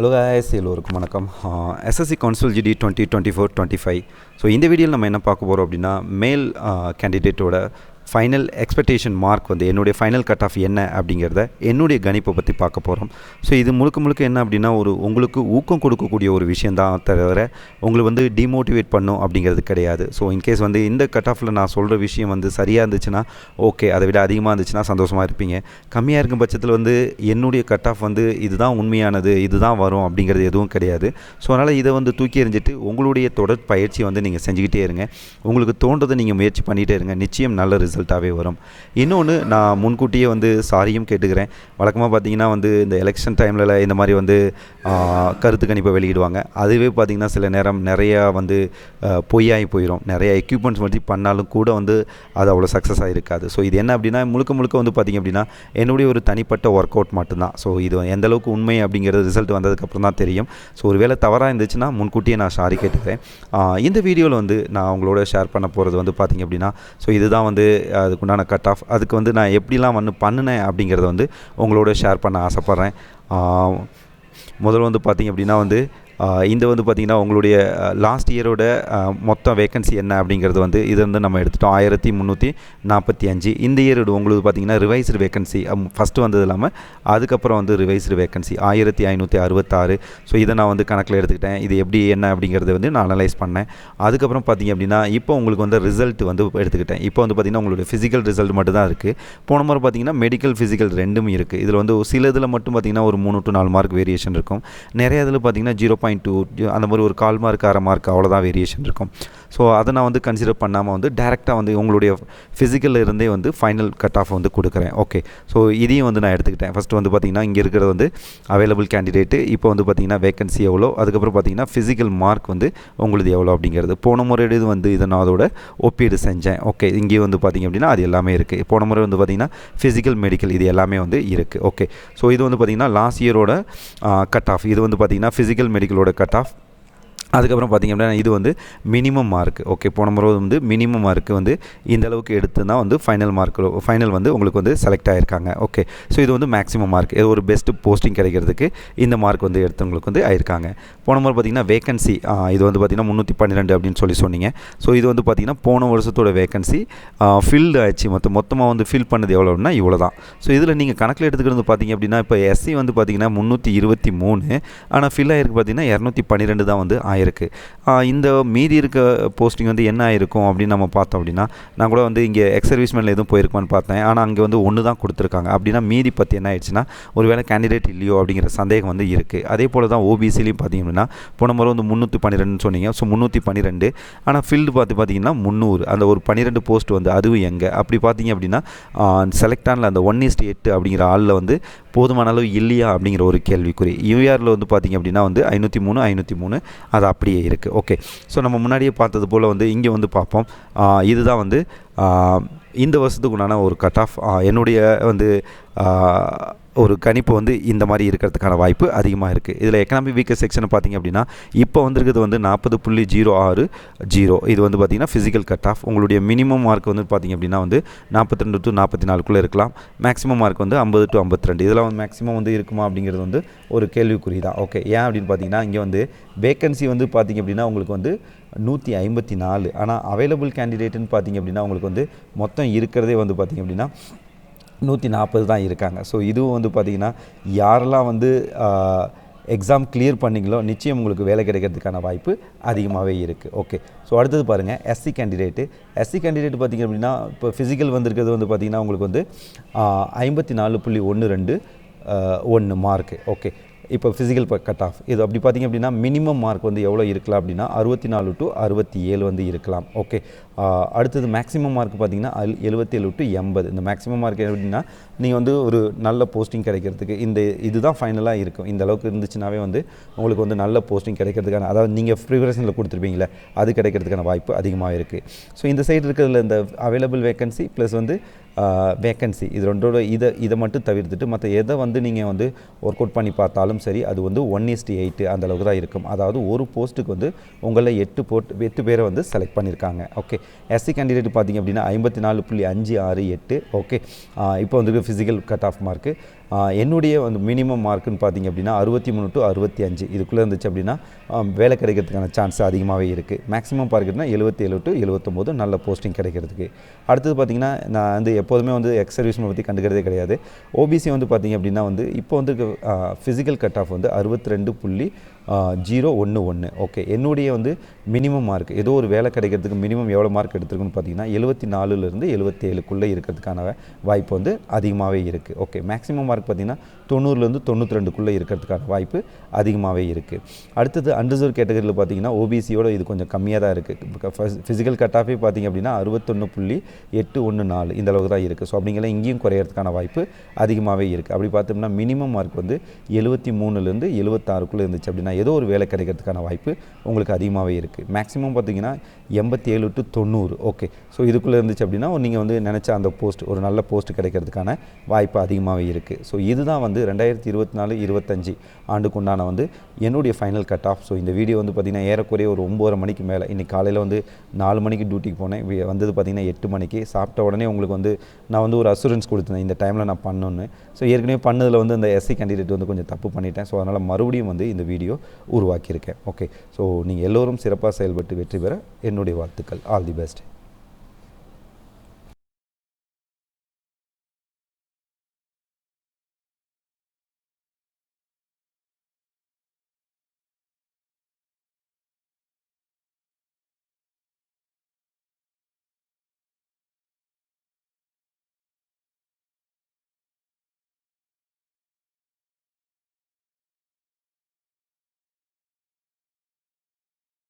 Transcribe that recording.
Hello ஐஎஸ் எல்லோருக்கும் வணக்கம். SSC council GD twenty twenty four twenty five so இந்த வீடியோவில் நம்ம என்ன பார்க்க போகிறோம் அப்படின்னா மேல் கேண்டிடேட்டோட ஃபைனல் எக்ஸ்பெக்டேஷன் மார்க் வந்து என்னுடைய ஃபைனல் கட் ஆஃப் என்ன அப்படிங்கிறத என்னுடைய கணிப்பை பற்றி பார்க்க போகிறோம் ஸோ இது முழுக்க முழுக்க என்ன அப்படின்னா ஒரு உங்களுக்கு ஊக்கம் கொடுக்கக்கூடிய ஒரு விஷயம் தான் தவிர உங்களை வந்து டிமோட்டிவேட் பண்ணும் அப்படிங்கிறது கிடையாது. ஸோ இன்கேஸ் வந்து இந்த கட் ஆஃபில் நான் சொல்கிற விஷயம் வந்து சரியாக இருந்துச்சுன்னா ஓகே அதை விட அதிகமாக இருந்துச்சுன்னா சந்தோஷமாக இருப்பீங்க. கம்மியாக இருக்கும் பட்சத்தில் வந்து என்னுடைய கட் ஆஃப் வந்து இதுதான் உண்மையானது இதுதான் வரும் அப்படிங்கிறது எதுவும் கிடையாது. ஸோ அதனால் இதை வந்து தூக்கி எறிஞ்சிட்டு உங்களுடைய தொடர் பயிற்சி வந்து நீங்கள் செஞ்சுக்கிட்டே இருங்க. உங்களுக்கு தோன்றதை நீங்கள் முயற்சி பண்ணிகிட்டே இருங்க. நிச்சயம் நல்ல ரிசல்ட்டாகவே வரும். இன்னொன்று நான் முன்கூட்டியே வந்து சாரியும் கேட்டுக்கிறேன். வழக்கமாக பார்த்தீங்கன்னா வந்து இந்த எலெக்ஷன் டைமில் இந்த மாதிரி வந்து கருத்து கணிப்பை வெளியிடுவாங்க. அதுவே பார்த்திங்கன்னா சில நேரம் நிறையா வந்து பொய்யாகி போயிடும் நிறைய எக்யூப்மெண்ட்ஸ் வச்சு பண்ணாலும் கூட வந்து அது அவ்வளோ சக்ஸஸ் ஆகிருக்காது ஸோ இது என்ன அப்படின்னா முழுக்க முழுக்க வந்து பார்த்திங்க அப்படின்னா என்னுடைய ஒரு தனிப்பட்ட ஒர்க் அவுட் மட்டும்தான். ஸோ இது எந்தளவுக்கு உண்மை அப்படிங்கிறது ரிசல்ட் வந்ததுக்கப்புறம் தான் தெரியும். ஸோ ஒரு வேளை தவறாக இருந்துச்சுன்னா முன்கூட்டியே நான் சாரி கேட்டுக்கிறேன். இந்த வீடியோவில் வந்து நான் உங்களோட ஷேர் பண்ண போகிறது வந்து பார்த்திங்க அப்படின்னா ஸோ இதுதான் வந்து அதுக்குண்டான கட் ஆஃப் அதுக்கு வந்து நான் எப்படிலாம் வந்து பண்ணினேன் அப்படிங்கிறத வந்து உங்களோட ஷேர் பண்ண ஆசைப்பட்றேன். முதல்ல வந்து பார்த்திங்க அப்படின்னா வந்து இந்த வந்து பார்த்திங்கன்னா உங்களுடைய லாஸ்ட் இயரோட மொத்த வேகன்சி என்ன அப்படிங்கிறது வந்து இது வந்து நம்ம எடுத்துட்டோம். ஆயிரத்தி முந்நூற்றி நாற்பத்தி அஞ்சு. இந்த இயரோட உங்களுக்கு பார்த்திங்கன்னா ரிவைஸ்டு வேகன்சி ஃபஸ்ட்டு வந்தது இல்லாமல் அதுக்கப்புறம் வந்து ரிவைஸ்டு வேகன்சி ஆயிரத்தி ஐநூற்றி அறுபத்தாறு. ஸோ இதை நான் வந்து கணக்கில் எடுத்துக்கிட்டேன். இது எப்படி என்ன அப்படிங்கிறத வந்து நான் அனலைஸ் பண்ணேன். அதுக்கப்புறம் பார்த்திங்க அப்படின்னா இப்போ உங்களுக்கு வந்து ரிசல்ட் வந்து எடுத்துக்கிட்டேன். இப்போ வந்து பார்த்திங்கன்னா உங்களுடைய ஃபிசிக்கல் ரிசல்ட் மட்டும் தான் இருக்குது போன முறை பார்த்திங்கன்னா மெடிக்கல் ஃபிசிக்கல் ரெண்டும் இருக்குது இதில் வந்து சில இதில் மட்டும் பார்த்திங்கன்னா ஒரு மூணு டு நாலு மார்க் வேரியேஷன் இருக்கும். நிறைய இதில் பார்த்திங்கன்னா ஜீரோ பாயிண்ட் டூ அந்த மாதிரி ஒரு கால் மார்க் அரை மார்க் அவ்வளோதான் வேரியேஷன் இருக்கும். ஸோ அதை நான் வந்து கன்சிடர் பண்ணாமல் வந்து டேரெக்டாக வந்து உங்களுடைய ஃபிசிக்கலில் இருந்தே வந்து ஃபைனல் கட் ஆஃப் வந்து கொடுக்குறேன். ஓகே ஸோ இதையும் வந்து நான் எடுத்துக்கிட்டேன். ஃபஸ்ட்டு வந்து பார்த்திங்கன்னா இங்கே இருக்கிறது வந்து அவைலபிள் கேண்டிடேட்டு இப்போ வந்து பார்த்திங்கன்னா வேகன்சி எவ்வளோ? அதுக்கப்புறம் பார்த்திங்கன்னா ஃபிசிக்கல் மார்க் வந்து உங்களுது எவ்வளோ அப்படிங்கிறது. போன முறை இது வந்து இதை நான் அதோட ஒப்பீடு செஞ்சேன். ஓகே இங்கேயும் வந்து பார்த்திங்க அப்படின்னா அது எல்லாமே இருக்குது போன முறை வந்து பார்த்திங்கன்னா ஃபிசிக்கல் மெடிக்கல் இது எல்லாமே வந்து இருக்குது ஓகே ஸோ இது வந்து பார்த்திங்கன்னா லாஸ்ட் இயரோட கட் ஆஃப் இது வந்து பார்த்திங்கன்னா ஃபிசிக்கல் மெடிக்கலோட கட் ஆஃப் அதுக்கப்புறம் பார்த்திங்க அப்படின்னா இது வந்து மினிமம் மார்க் ஓகே போன முறை வந்து மினிமம் மார்க் வந்து இந்த அளவுக்கு எடுத்து தான் வந்து ஃபைனல் மார்க் ஃபைனல் வந்து உங்களுக்கு வந்து செலக்ட் ஆகிருக்காங்க ஓகே ஸோ இது வந்து மேக்ஸிமம் மார்க் இது ஒரு பெஸ்ட்டு போஸ்டிங் கிடைக்கிறதுக்கு இந்த மார்க் வந்து எடுத்தவங்களுக்கு வந்து ஆயிருக்காங்க. போன முறை பார்த்திங்கன்னா வேகன்சி இது வந்து பார்த்திங்கன்னா முந்நூற்றி பன்னிரெண்டு அப்படின்னு சொல்லி சொன்னீங்க. ஸோ இது வந்து பார்த்திங்கன்னா போன வருஷத்தோட வேகன்சி ஃபில்டு ஆச்சு மொத்தம் மொத்தமாக வந்து ஃபில் பண்ணது எவ்வளோன்னா இவ்வளோ தான் ஸோ இதில் நீங்கள் கணக்கில் எடுத்துக்கிறது பார்த்திங்க அப்படின்னா இப்போ எஸ்சி வந்து பார்த்திங்கன்னா முந்நூற்றி இருபத்தி மூணு. ஆனால் ஃபில் ஆகிருக்கு பார்த்திங்கன்னா இரநூத்தி பன்னிரெண்டு தான் வந்து ஆயிருக்கு இந்த மீதி இருக்க போஸ்டிங் வந்து என்ன ஆயிருக்கும் அப்படின்னு நம்ம பார்த்தோம் அப்படின்னா நான் கூட வந்து இங்கே எக்ஸ் சர்வீஸ்மேனில் எதுவும் போயிருக்குமான்னு பார்த்தேன். ஆனால் அங்கே வந்து ஒன்று தான் கொடுத்துருக்காங்க. அப்படின்னா மீதி பற்றி என்ன ஆயிடுச்சுன்னா ஒருவேளை கேண்டிடேட் இல்லையோ அப்படிங்கிற சந்தேகம் வந்து இருக்குது அதே போல் தான் ஓபிசிலையும் பார்த்தீங்க அப்படின்னா போன முறை வந்து முந்நூற்றி பன்னிரெண்டுன்னு சொன்னீங்க. ஸோ முந்நூற்றி பன்னிரெண்டு. ஆனால் ஃபீல்டு பார்த்து பார்த்தீங்கன்னா முந்நூறு. அந்த ஒரு பன்னிரெண்டு போஸ்ட் வந்து அதுவும் எங்கே? அப்படி பார்த்தீங்க அப்படின்னா செலக்ட் ஆனில் அந்த ஒன் இஸ்ட் எட்டு அப்படிங்கிற ஆளில் வந்து போதுமான அளவு இல்லையா அப்படிங்கிற ஒரு கேள்விக்குறி. யூஆரில் வந்து பார்த்திங்க அப்படின்னா வந்து ஐநூற்றி மூணு ஐநூற்றி மூணு அது அப்படியே இருக்குது ஓகே ஸோ நம்ம முன்னாடியே பார்த்தது போல் வந்து இங்கே வந்து பார்ப்போம். இதுதான் வந்து இந்த வருஷத்துக்கு உண்டான ஒரு கட் ஆஃப் என்னுடைய வந்து ஒரு கணிப்பு வந்து இந்த மாதிரி இருக்கிறதுக்கான வாய்ப்பு அதிகமாக இருக்குது இதில் எக்கனாமிக் வீக்கர் செக்ஷனை பார்த்தீங்க அப்படின்னா இப்போ வந்திருக்கிறது வந்து நாற்பது புள்ளி ஜீரோ ஆறு ஜீரோ. இது வந்து பார்த்திங்கன்னா ஃபிசிக்கல் கட் ஆஃப் உங்களுடைய மினிமம் மார்க் வந்து பார்த்திங்க அப்படின்னா வந்து நாற்பத்தி ரெண்டு டு நாற்பத்தி நாலுக்குள்ளே இருக்கலாம். மேக்ஸிமம் மார்க் வந்து ஐம்பது டு ஐம்பத்தி ரெண்டு இதெல்லாம் வந்து மேக்ஸிமம் வந்து இருக்குமா அப்படிங்கிறது வந்து ஒரு கேள்விக்குறி தான் ஓகே ஏன் அப்படின்னு பார்த்தீங்கன்னா இங்கே வந்து வேக்கன்சி வந்து பார்த்திங்க அப்படின்னா உங்களுக்கு வந்து நூற்றி ஐம்பத்தி நாலு. ஆனால் அவைலபிள் கேண்டிடேட்டுன்னு பார்த்தீங்க அப்படின்னா உங்களுக்கு வந்து மொத்தம் இருக்கிறதே வந்து பார்த்திங்க அப்படின்னா நூற்றி நாற்பது தான் இருக்காங்க. ஸோ இதுவும் வந்து பார்த்திங்கன்னா யாரெல்லாம் வந்து எக்ஸாம் கிளியர் பண்ணீங்களோ நிச்சயம் உங்களுக்கு வேலை கிடைக்கிறதுக்கான வாய்ப்பு அதிகமாகவே இருக்குது ஓகே ஸோ அடுத்தது பாருங்கள் எஸ்சி கேண்டிடேட்டு எஸ்சி கேண்டிடேட் பார்த்திங்க அப்படின்னா இப்போ ஃபிசிக்கல் வந்திருக்கிறது வந்து பார்த்திங்கன்னா உங்களுக்கு வந்து ஐம்பத்தி நாலு புள்ளி ஒன்று ரெண்டு ஒன்று மார்க்கு ஓகே இப்போ ஃபிசிக்கல் கட் ஆஃப் இது அப்படி பார்த்திங்க அப்படின்னா மினிமம் மார்க் வந்து எவ்வளோ இருக்கலாம் அப்படின்னா அறுபத்தி நாலு டு அறுபத்தி ஏழு வந்து இருக்கலாம். ஓகே அடுத்தது மேக்ஸிமம் மார்க் பார்த்தீங்கன்னா அல் எழுபத்தேழு டு எண்பது. இந்த மேக்ஸிமம் மார்க் எப்படின்னா நீங்கள் வந்து ஒரு நல்ல போஸ்டிங் கிடைக்கிறதுக்கு இந்த இதுதான் ஃபைனலாக இருக்கும். இந்த அளவுக்கு இருந்துச்சுனாவே வந்து உங்களுக்கு வந்து நல்ல போஸ்டிங் கிடைக்கிறதுக்கான அதாவது நீங்கள் ப்ரிவரேஷனில் கொடுத்துருப்பீங்களே அது கிடைக்கிறதுக்கான வாய்ப்பு அதிகமாக இருக்குது ஸோ இந்த சைடு இருக்கிறதுல இந்த அவைலபிள் வேகன்சி ப்ளஸ் வந்து வேக்கன்சி இது ரெண்டோட இதை இதை மட்டும் தவிர்த்துட்டு மற்ற எதை வந்து நீங்கள் வந்து ஒர்க் அவுட் பண்ணி பார்த்தாலும் சரி அது வந்து ஒன் இஸ்டி எயிட்டு அந்த அளவுக்கு தான் இருக்கும். அதாவது ஒரு போஸ்ட்டுக்கு வந்து உங்களை எட்டு போட்டு எட்டு பேரை வந்து செலக்ட் பண்ணியிருக்காங்க ஓகே எஸ்சி கேண்டிடேட் பார்த்தீங்க அப்படின்னா ஐம்பத்தி நாலு புள்ளி அஞ்சு ஆறு எட்டு. ஓகே இப்போ வந்து ஃபிசிக்கல் கட் ஆஃப் மார்க்கு என்னுடைய வந்து மினிமம் மார்க்குன்னு பார்த்தீங்க அப்படின்னா அறுபத்தி மூணு டு அறுபத்தி அஞ்சு. இதுக்குள்ளே இருந்துச்சு அப்படின்னா வேலை கிடைக்கிறதுக்கான சான்ஸ் அதிகமாகவே இருக்குது மேக்ஸிமம் பார்க்குறதுனா எழுபத்தேழு டு எழுபத்தொம்போது நல்ல போஸ்டிங் கிடைக்கிறதுக்கு. அடுத்தது பார்த்திங்கன்னா நான் வந்து எப்போதுமே வந்து எக்ஸ் சர்வீஸ்மை பற்றி கண்டுக்கிறதே கிடையாது. ஓபிசி வந்து பார்த்திங்க அப்படின்னா வந்து இப்போ வந்து ஃபிசிக்கல் கட் ஆஃப் வந்து அறுபத்தி ரெண்டு புள்ளி ஜீரோ ஒன்று ஒன்று ஓகே என்னுடைய வந்து மினிமம் மார்க் ஏதோ ஒரு வேலை கிடைக்கிறதுக்கு மினிமம் எவ்வளோ மார்க் எடுத்துருக்குன்னு பார்த்தீங்கன்னா எழுபத்தி நாலுலேருந்து எழுபத்தேழுக்குள்ளே இருக்கிறதுக்கான வாய்ப்பு வந்து அதிகமாகவே இருக்குது ஓகே மேக்ஸிமம் மார்க் பார்த்தீங்கன்னா தொண்ணூறுலேருந்து தொண்ணூற்றி ரெண்டுக்குள்ளே இருக்கிறதுக்கான வாய்ப்பு அதிகமாகவே இருக்குது அடுத்தது அன்ரிசர்வ் கேட்டகரியில் பார்த்தீங்கன்னா ஓபிசியோட இது கொஞ்சம் கம்மியாக தான் இருக்குது ஃபிசிக்கல் கட் ஆஃபே பார்த்தீங்க அப்படின்னா அறுபத்தொன்று புள்ளி எட்டு ஒன்று நாலு இந்த அளவுக்கு தான் இருக்குது ஸோ அப்படிங்கிற இங்கேயும் குறையிறதுக்கான வாய்ப்பு அதிகமாகவே இருக்குது அப்படி பார்த்தோம்னா மினிமம் மார்க் வந்து எழுபத்தி மூணுலேருந்து எழுபத்தாறுக்குள்ளே இருந்துச்சு அப்படின்னா ஏதோ ஒரு வேலை கிடைக்கிறதுக்கான வாய்ப்பு உங்களுக்கு அதிகமாகவே இருக்குது மேக்ஸிமம் பார்த்தீங்கன்னா எண்பத்தி ஏழு டு தொண்ணூறு. ஓகே ஸோ இதுக்குள்ளே இருந்துச்சு அப்படின்னா நீங்கள் வந்து நினச்ச அந்த போஸ்ட் ஒரு நல்ல போஸ்ட் கிடைக்கிறதுக்கான வாய்ப்பு அதிகமாகவே இருக்குது ஸோ இதுதான் வந்து ரெண்டாயிரத்தி இருபத்தி நாலு இருபத்தஞ்சி ஆண்டுக்குண்டான வந்து என்னுடைய ஃபைனல் கட் ஆஃப் ஸோ இந்த வீடியோ வந்து பார்த்திங்கன்னா ஏறக்குறைய ஒரு ஒம்பது மணிக்கு மேலே. இன்றைக்கி காலையில் வந்து நாலு மணிக்கு டியூட்டிக்கு போனேன். வந்தது பார்த்திங்கன்னா எட்டு மணிக்கு. சாப்பிட்ட உடனே உங்களுக்கு வந்து நான் வந்து ஒரு அசூரன்ஸ் கொடுத்தேன். இந்த டைமில் நான் பண்ணணுன்னு ஸோ ஏற்கனவே பண்ணதில் வந்து அந்த எஸ்சி கேண்டிடேட் வந்து கொஞ்சம் தப்பு பண்ணிட்டேன். ஸோ அதனால் மறுபடியும் வந்து இந்த வீடியோ உருவாக்கியிருக்கேன். ஓகே ஸோ நீங்கள் எல்லோரும் சிறப்பாக செயல்பட்டு வெற்றி பெற என்னுடைய வாழ்த்துக்கள். All the best